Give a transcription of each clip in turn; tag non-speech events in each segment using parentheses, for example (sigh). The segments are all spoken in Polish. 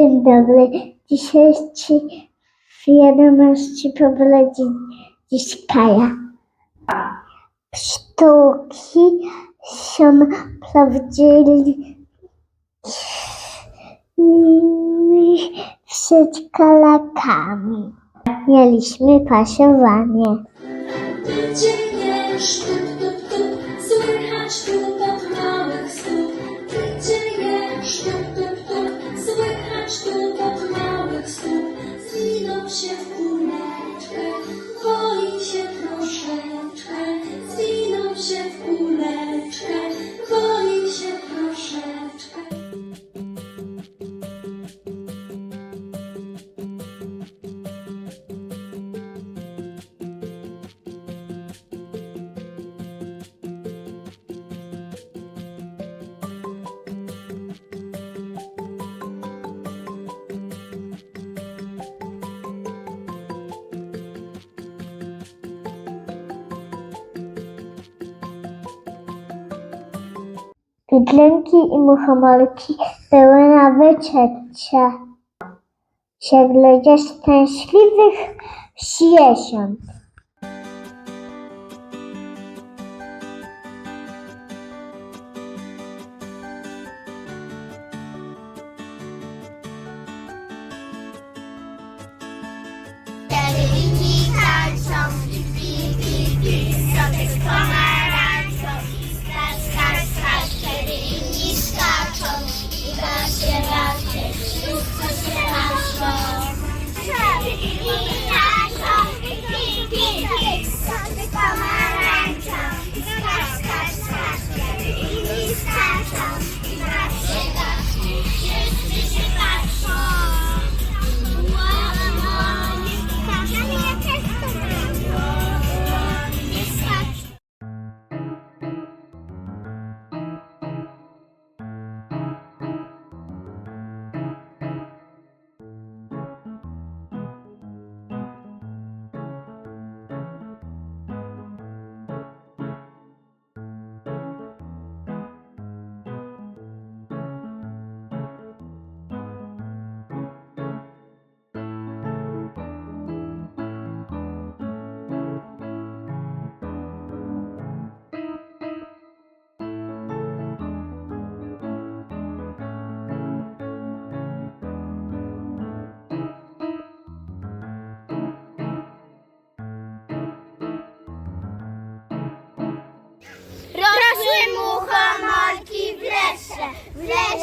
Dzień dobry. Dzisiaj ci w 11 powleci dziś Kaja. Sztuki są prawdziwymi przedszkolakami. Mieliśmy pasowanie. Dzieje sztup, Bydlęki i muchomorki były na wycieczce. Ludzie szczęśliwych świąt.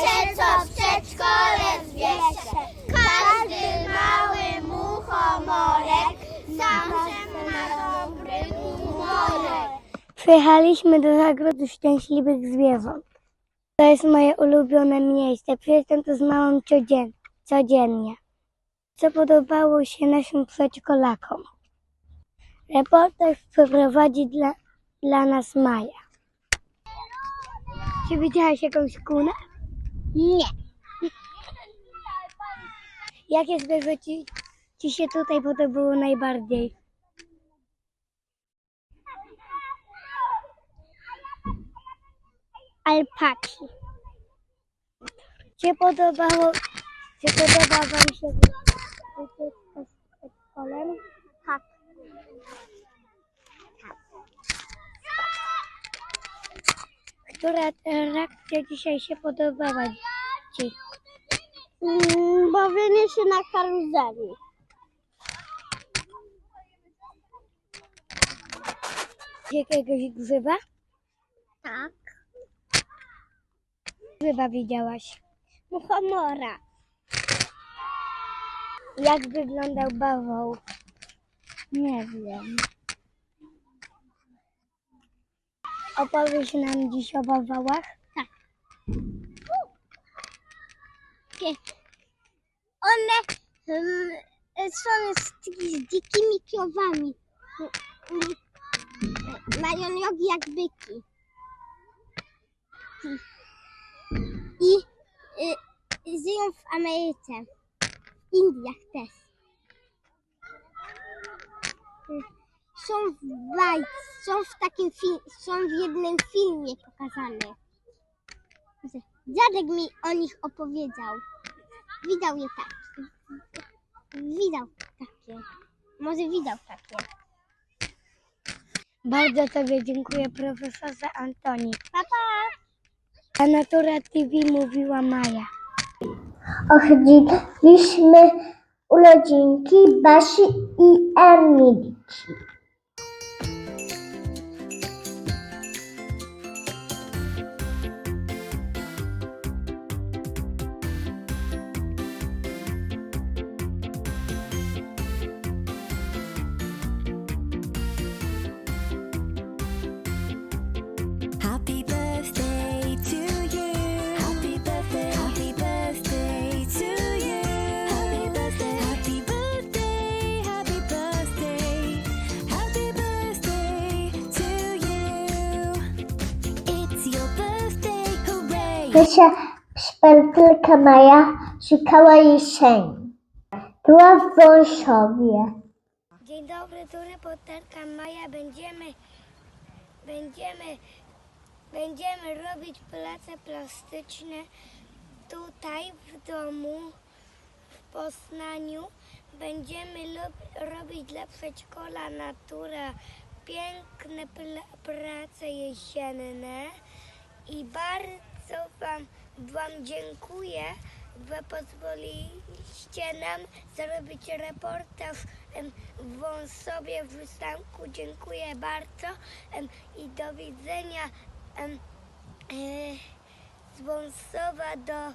W lesie co w przedszkole. Każdy mały muchomorek zawsze ma dobry humorek. Przyjechaliśmy do zagrodu szczęśliwych zwierząt. To jest moje ulubione miejsce. Przyjeżdżam tu z mamą codzien- codziennie. Co podobało się naszym przedszkolakom? Reportaż przeprowadzi dla, dla nas Maja. Czy widziałaś jakąś kunę? Nie. Jakie zwierzę ci, ci się tutaj podobało najbardziej? Alpaki. Czy podobało, czy podoba Wam się wycieczka z przedszkolem? Która atrakcja dzisiaj się podobała Ci? Mm, bawienie się na karuzeli. Jakiegoś grzyba? Tak. Grzyba widziałaś. Muchomora. Jak wyglądał bawoł? Nie wiem. Opowiesz nam dziś o bawałach? One mm, są z, z dzikimi krowami. Mm, Mają nogi jak byki. I y, żyją w Ameryce. W Indiach też. Są w bajce, są w takim są w jednym filmie pokazane. Dziadek mi o nich opowiedział. Widział je tak. Widział takie. Może widział takie. Bardzo Tobie dziękuję, profesorze Antoni. Papa! A Natura TV mówiła Maja. Ochrzciliśmy urodzinki Basi i Emilki. Kasia szpętelka Maja szukała jesieni. Była w Wąszowie. Dzień dobry, tu reporterka Maja. Będziemy, będziemy, będziemy robić prace plastyczne tutaj w domu w Poznaniu. Będziemy robić dla przedszkola Natura piękne prace jesienne i bardzo Wam, wam dziękuję, że pozwoliliście nam zrobić reportaż w Wąsowie w Zamku. Dziękuję bardzo i do widzenia e, z Wąsowa do,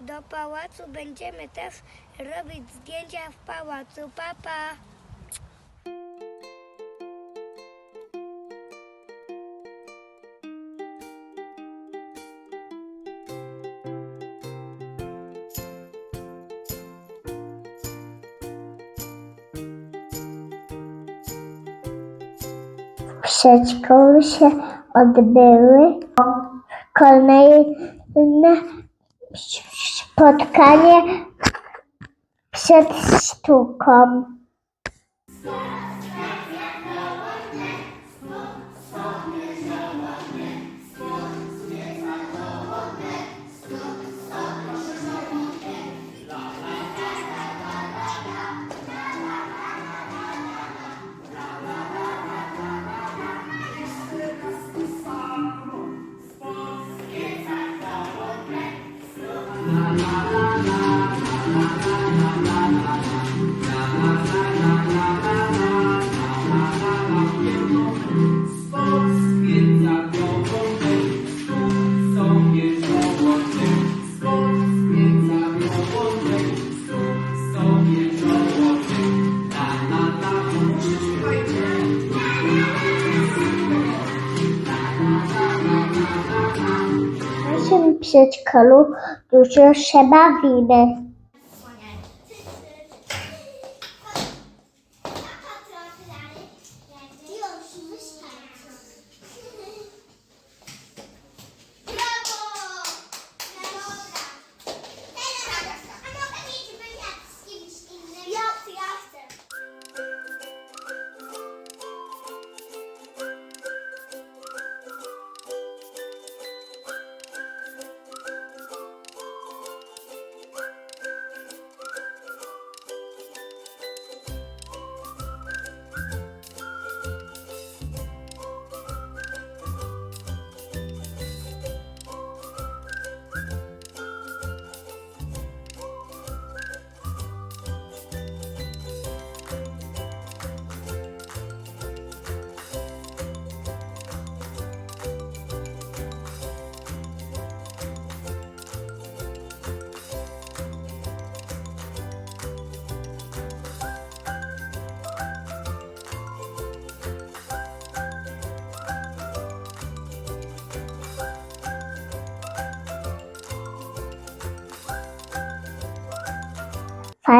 do pałacu. Będziemy też robić zdjęcia w pałacu. Papa! Pa. Przedszkolu się odbyły kolejne spotkanie przed sztuką. Naszym przedszkolu dużo się bawimy.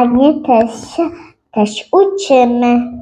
Fajnie też też uczymy.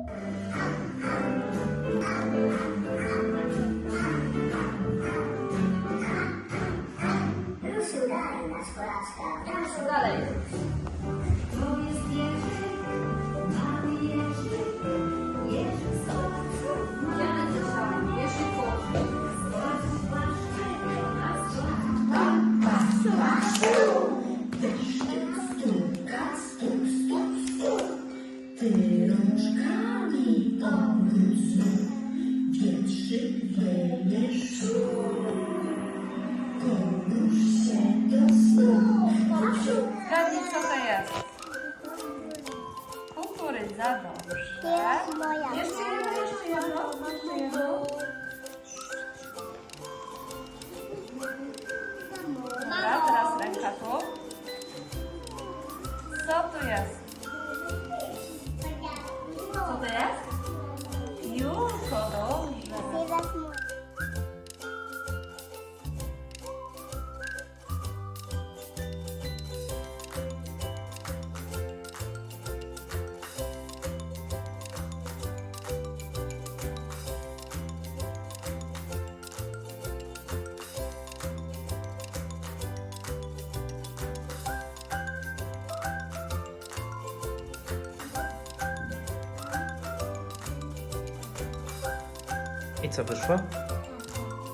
I co wyszło?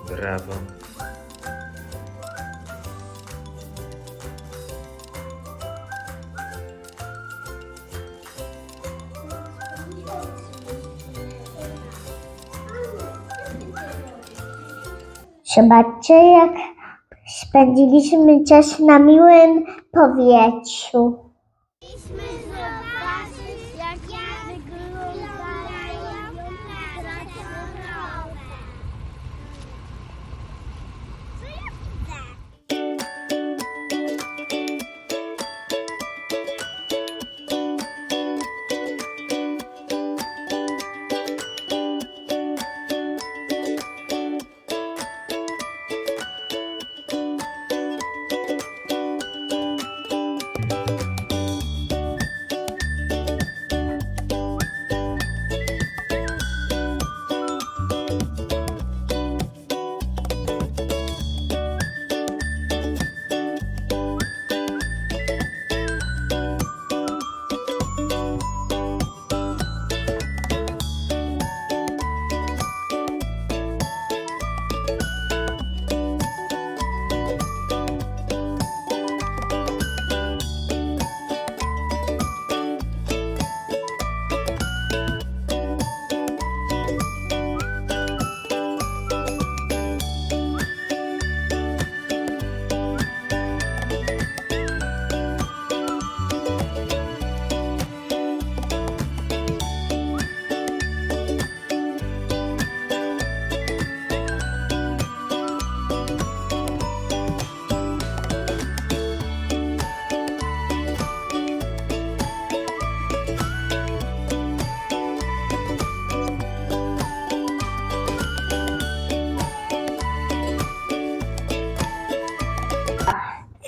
Brawo. Zobaczcie, jak spędziliśmy czas na miłym powietrzu.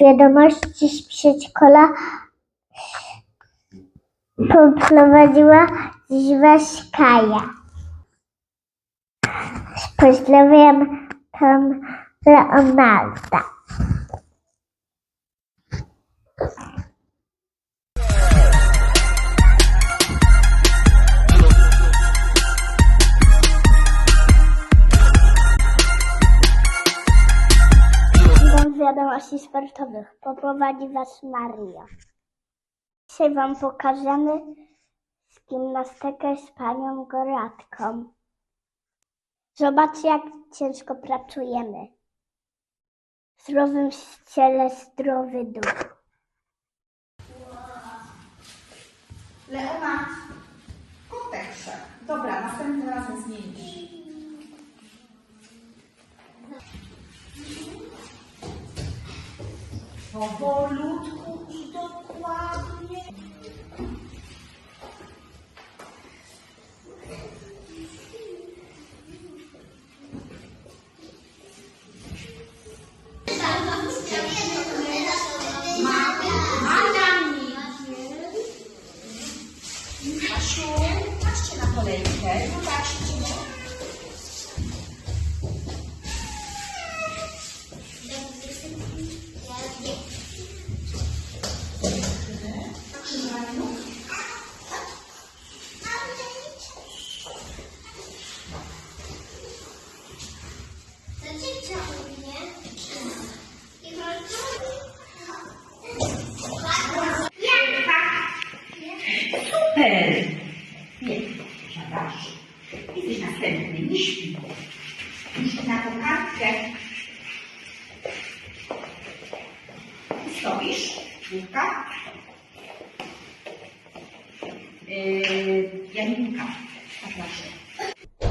Wiadomości z przedszkola poprowadziła was Kaja. Pozdrawiam tam Leonarda. Wiadomości sportowych. Poprowadzi Was Maria. Dzisiaj Wam pokażemy gimnastykę z panią Goratką. Zobaczcie, jak ciężko pracujemy. W zdrowym ciele zdrowy duch. Leona, kotek wszedł. Dobra, następnym razem zmienisz. Powolutku i dokładnie. Patrzcie na kolejkę. Zobaczcie.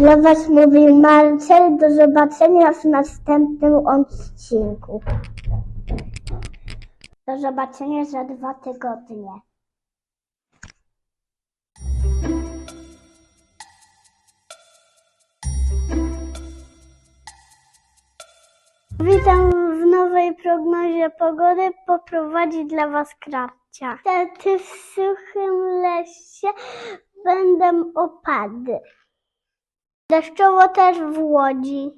Dla Was mówił Marcel. Do zobaczenia w następnym odcinku. Do zobaczenia za dwa tygodnie. Witam w nowej prognozie pogody. Poprowadzi dla Was Krawcia. Niestety w suchym lesie będą opady. Deszczowo też w Łodzi.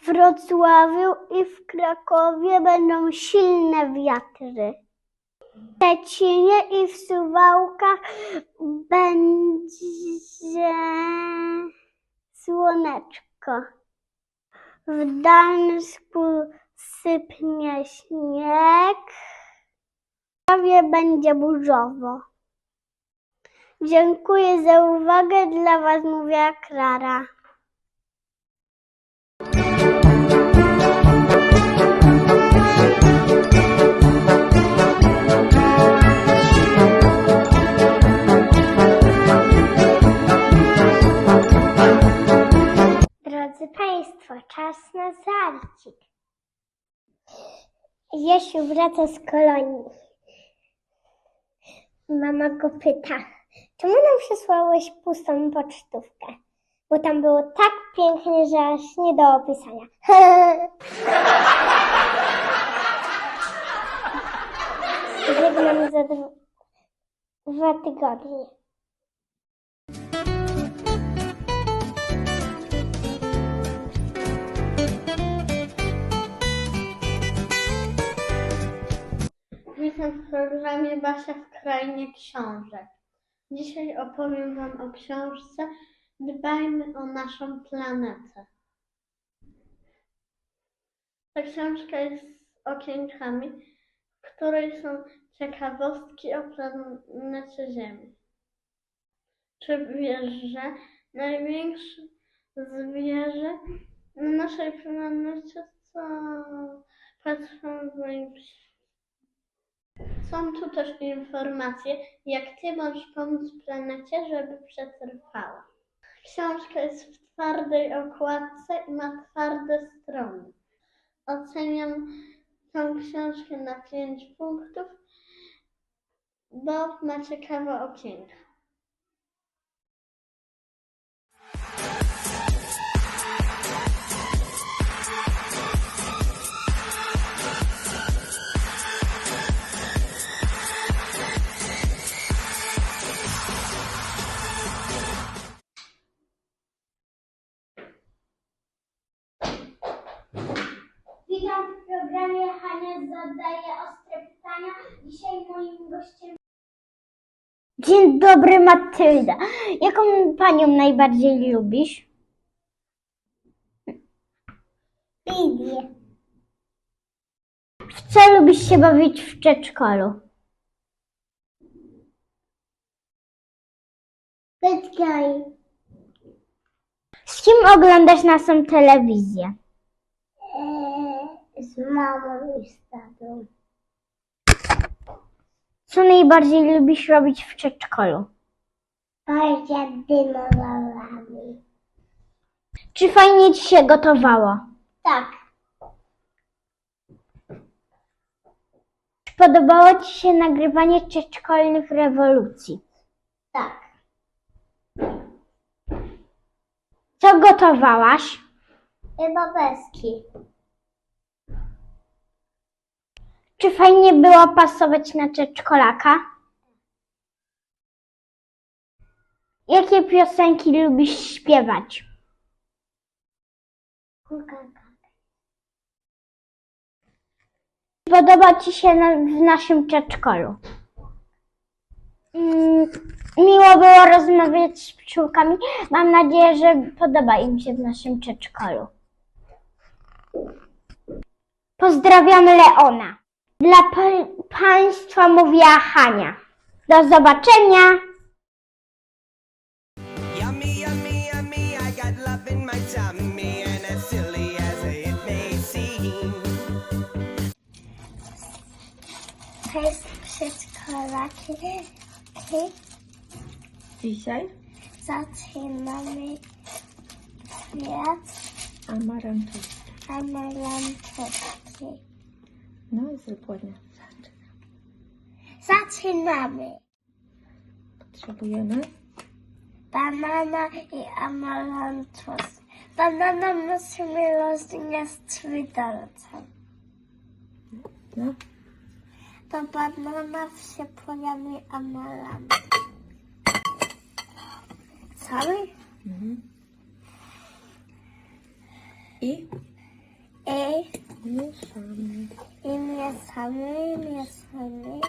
W Wrocławiu i w Krakowie będą silne wiatry. W Szczecinie i w Suwałkach będzie słoneczko. W Gdańsku sypnie śnieg. Prawie będzie burzowo. Dziękuję za uwagę. Dla Was mówiła Klara. Drodzy Państwo, czas na żarcik. Jesiu wraca z kolonii. Mama go pyta, czemu nam przysłałeś pustą pocztówkę? Bo tam było tak pięknie, że aż nie do opisania. (laughs) Żegnam za dwa, dwa tygodnie. Witam w programie Basia w Krainie Książek. Dzisiaj opowiem Wam o książce Dbajmy o naszą planetę. Ta książka jest z okienkami, w której są ciekawostki o planecie Ziemi. Czy wiesz, że największe zwierzę na naszej planecie to moim są tu też informacje, jak Ty możesz pomóc planecie, żeby przetrwała. Książka jest w twardej okładce i ma twarde strony. Oceniam tą książkę na 5 punktów, bo ma ciekawe okienka. Dobry, Matylda. Jaką panią najbardziej lubisz? Lidię. W co lubisz się bawić w przedszkolu? Pytkaj. Z kim oglądasz naszą telewizję? Eee, z mamą i z tatą. Co najbardziej lubisz robić w przedszkolu? Bardziej dinozaurami. Czy fajnie ci się gotowało? Tak. Czy podobało ci się nagrywanie przedszkolnych rewolucji? Tak. Co gotowałaś? Babeski. Czy fajnie było pasować na przedszkolaka? Jakie piosenki lubisz śpiewać? Podoba Ci się na, w naszym przedszkolu? Mm, miło było rozmawiać z pszczółkami. Mam nadzieję, że podoba im się w naszym przedszkolu. Pozdrawiamy Leona. Dla pa- Państwa mówiła Hania. Do zobaczenia. Yummy, yummy, yummy, I got love in my tummy, and as silly as it may seem. To jest przedszkolaki. Dzisiaj Zaczynamy kwiat amarantus. amarantowski. No, zrób ładnie. Zaczynamy. Potrzebujemy Banana i amarantus. Banana musimy rozgnieść widelcem. no, Do banana się pojawi amarant. Cały? i I, mieszamy. i mieszamy, mieszamy.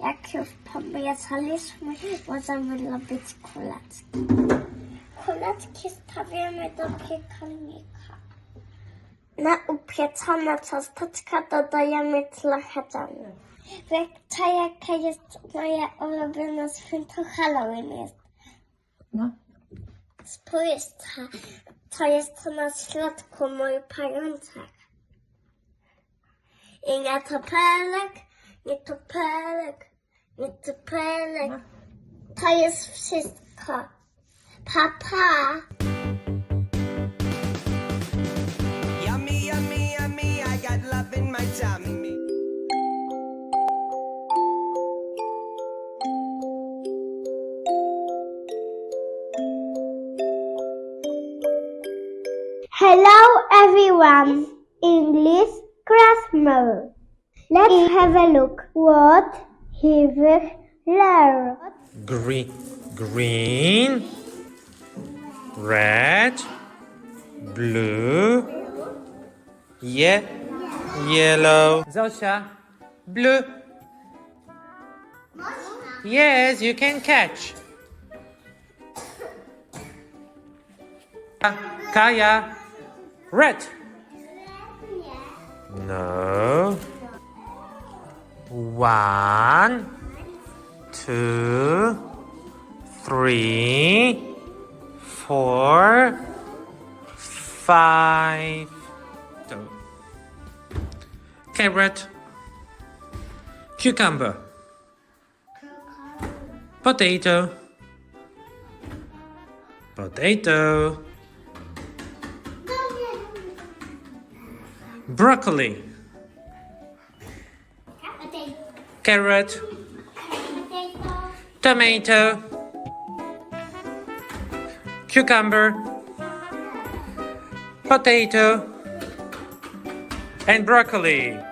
Jak już pomieszaliśmy, możemy robić kuleczki. czekoladki stawiamy do piekarnika. Na upieczone ciasteczka dodajemy trochę dżemu. Wiecie, jaka jest moja ulubiona święto Halloween jest? No. Spójrzcie, to jest na środku mój pajączek. I nie topelek, nie topelek, nie topelek. To jest wszystko. Pa, pa. Yummy, yummy, yummy, I got love in my tummy. Hello everyone. English Christmas. Let's have a look what he will learn. Green, green, red, blue, ye, yellow. Zosia, blue. Yes, you can catch. Kaya, red. No. One, two, three, four, five. Carrot, cucumber, potato, potato, broccoli, carrot, tomato, cucumber, potato, and broccoli.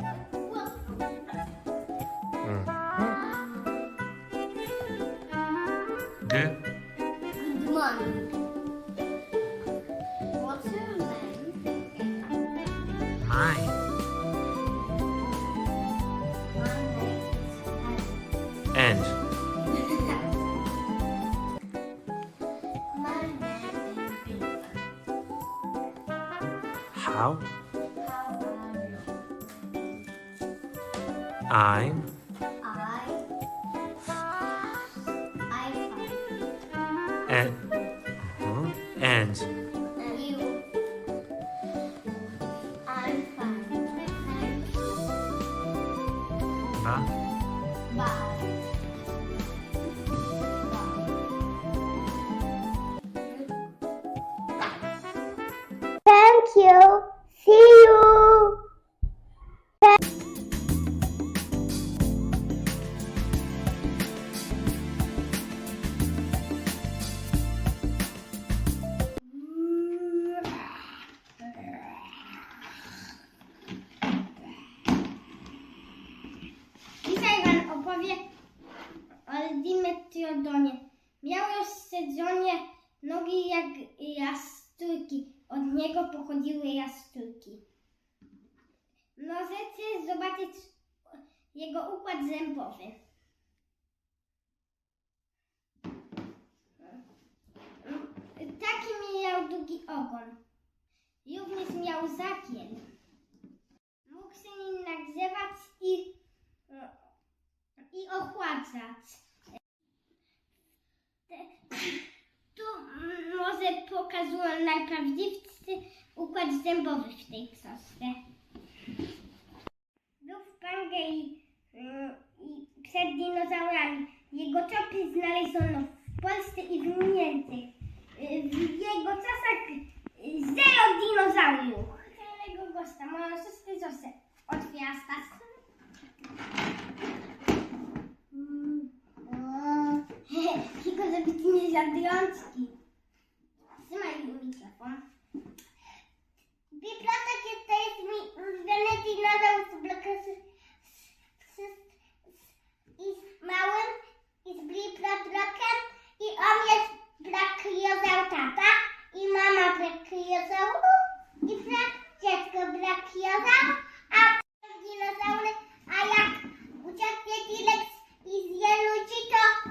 감사합니다. Miał długi ogon. Również miał zakiel. Mógł się nim nagrzewać i i ochładzać. Tu może pokazuję najprawdziwszy układ zębowy w tej książce. Był w Pangei mm, i przed dinozaurami. Jego czopy znaleziono w Polsce i w Niemczech. Y, W jego czasach y, zero dinozaurów. Kolejnego gościa, moją siostrę Zosę. Otwiera stas. (laughs) Tylko żeby ci nie zjadłączki. Trzymaj mi mikrofon. Bibliotek jest, to jest mój ulubiony dinozaur z bloku z, z, z, i z małym i brak kryozał tata i mama brak kryozał i brak dziecko brak kryozał, a dinozaury, a jak ucieknie T-Rex i zje ludzi, to,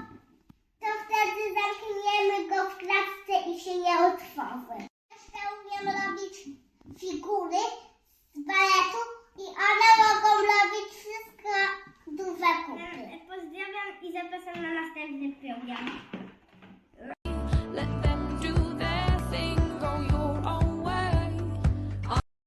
to wtedy zamkniemy go w klatce i się nie otworzy. Jeszcze umiem robić figury z baletu i one mogą robić wszystko duże kupy. E, pozdrawiam i zapraszam na następny program. Let them.